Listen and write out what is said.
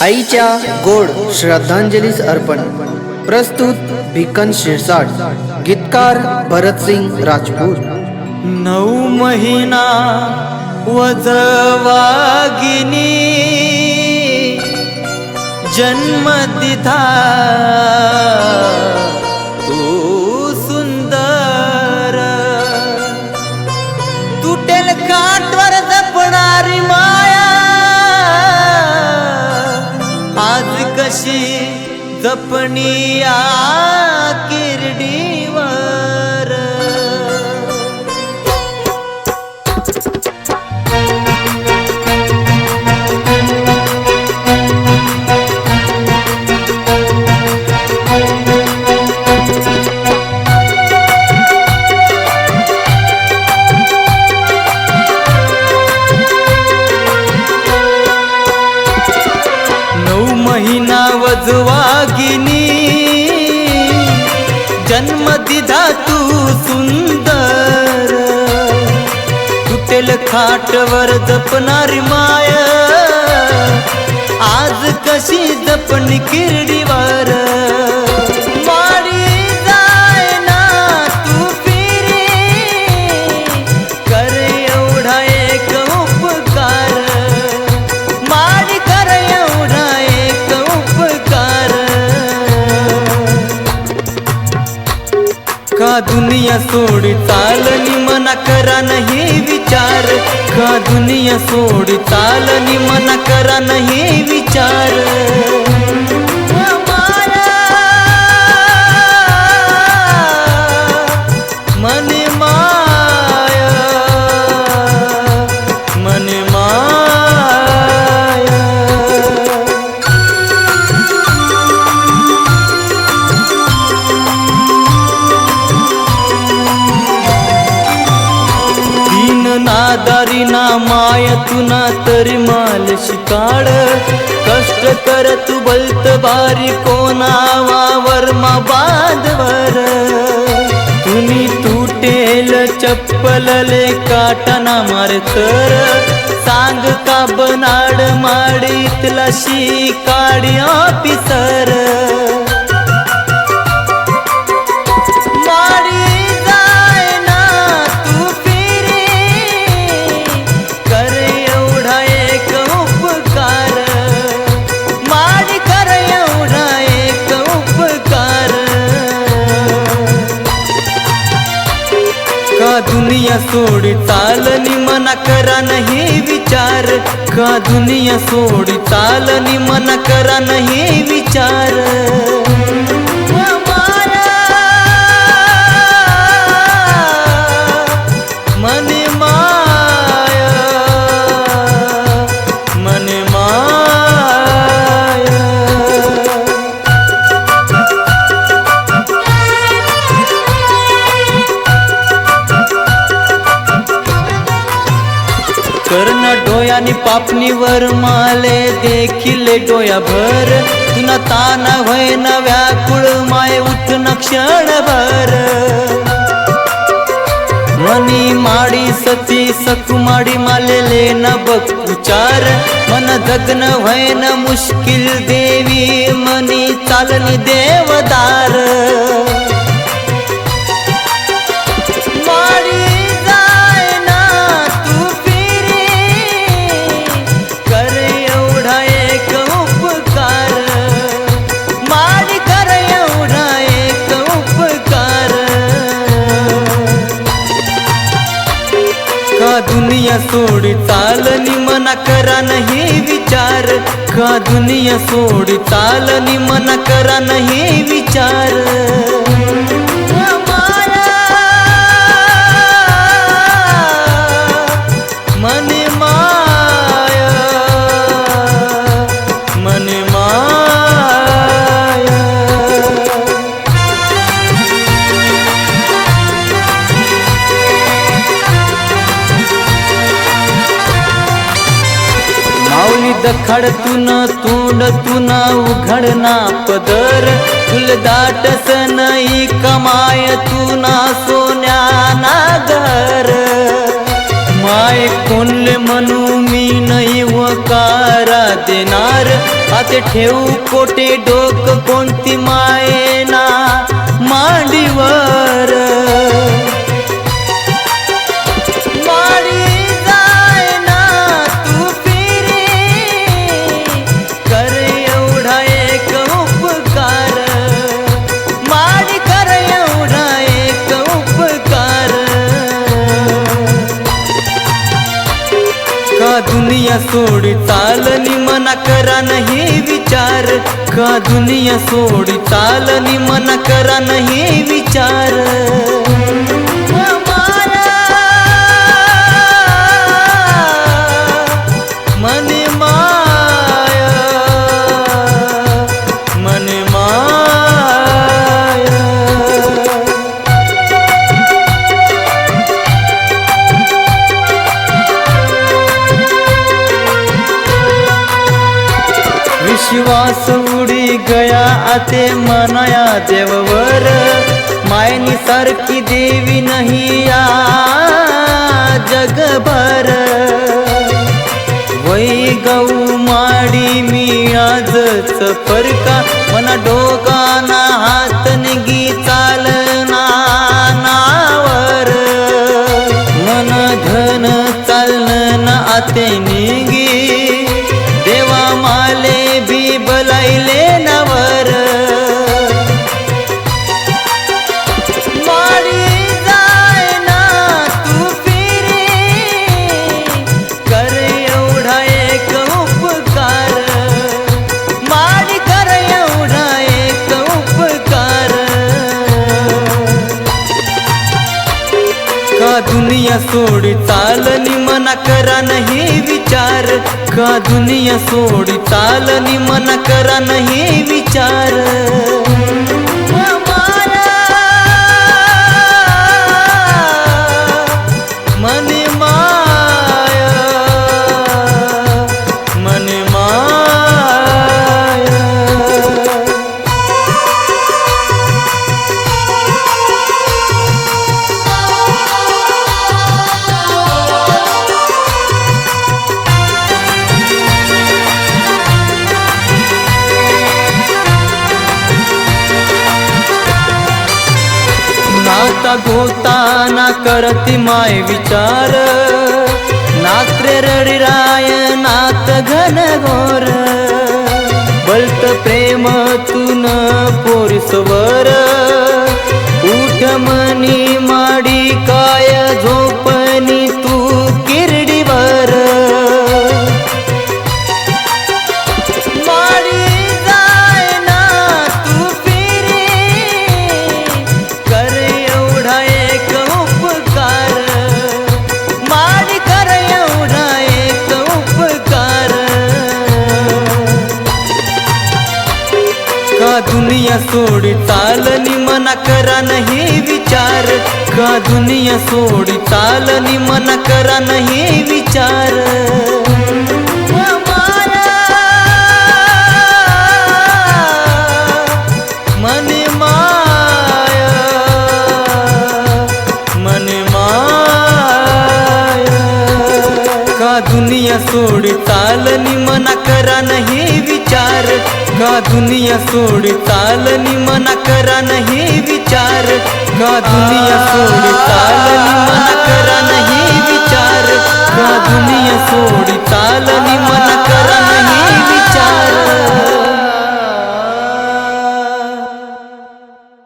आईच्या गोड श्रद्धांजलीस अर्पण. प्रस्तुत भिकन शिरसाट गीतकार भरतसिंग राजपूत. नऊ महिना वजवागिनी जन्म तिथा जपणी या किरडीवर तू सुंदर. तुटेल खाटवर जपणारी माय. आज कशी जपणी किरडीवर. दुनिया सोड चालनी मना करा नाही विचार. का दुनिया सोड चालनी मना करा नाही विचार. माय तरी माल शिकाड. कष्ट कर तू बलत बारी कोणावावर मा बांधवर. तुम्ही तुटेल चप्पलले काटाना मार तर सांग का बनाड माडीतला शी काडी ऑफिसर दुनिया सोड चालनी मना करा नाही विचार. का दुनिया सोड चालनी मना करा नाही विचार? डोयानी पापणीवर माले देखील डोया भर तुना तान भय न व्याकुळ माय उठन क्षणभर. मनी माडी सती सकुमाडी मालेले न बकुचार मन जगन व्हय न मुश्किल देवी मनी चालनी देवदार. करा नाही विचार. का दुनिया सोड चालनी मना करा नाही विचार. माऊली दखड तुन उघडना पदर. फुल दाटस नाही कमाय तुना सोन्या नागर. माय कोणले म्हणू मी नाही वकारा देणार. हाते ठेवू कोटे डोक कोणती मायेना. मांडीवर दुनिया सोड चालनी मना करा नाही विचार. का दुनिया सोड चालनी मना करा नाही विचार? विश्वास उडी गया आते मनाया देववर. मायनी सारखी देवी नाही या जगभर. वै गऊ माडी मी आजच फरका मना डोकाना हात निगी चालना दुनिया सोड चालनी मना करा नाही विचार. का दुनिया सोड चालनी मना करा नाही विचार? होताना करती माय विचार. नात्रे रडिराय नात घन घोर. बलत प्रेम तुन पोरिसवर. उठ मनी माडी काय झोप दुनिया सोडी चालनी मना करा नाही विचार. का दुनिया सोडी चालनी मना करा नाही विचार. मने मने दुनिया सोड चालनी का दुनिया सोड चालनी मना करा नाही विचार. का दुनिया सोड चालनी मना करा नाही विचार. का दुनिया सोड चालनी मना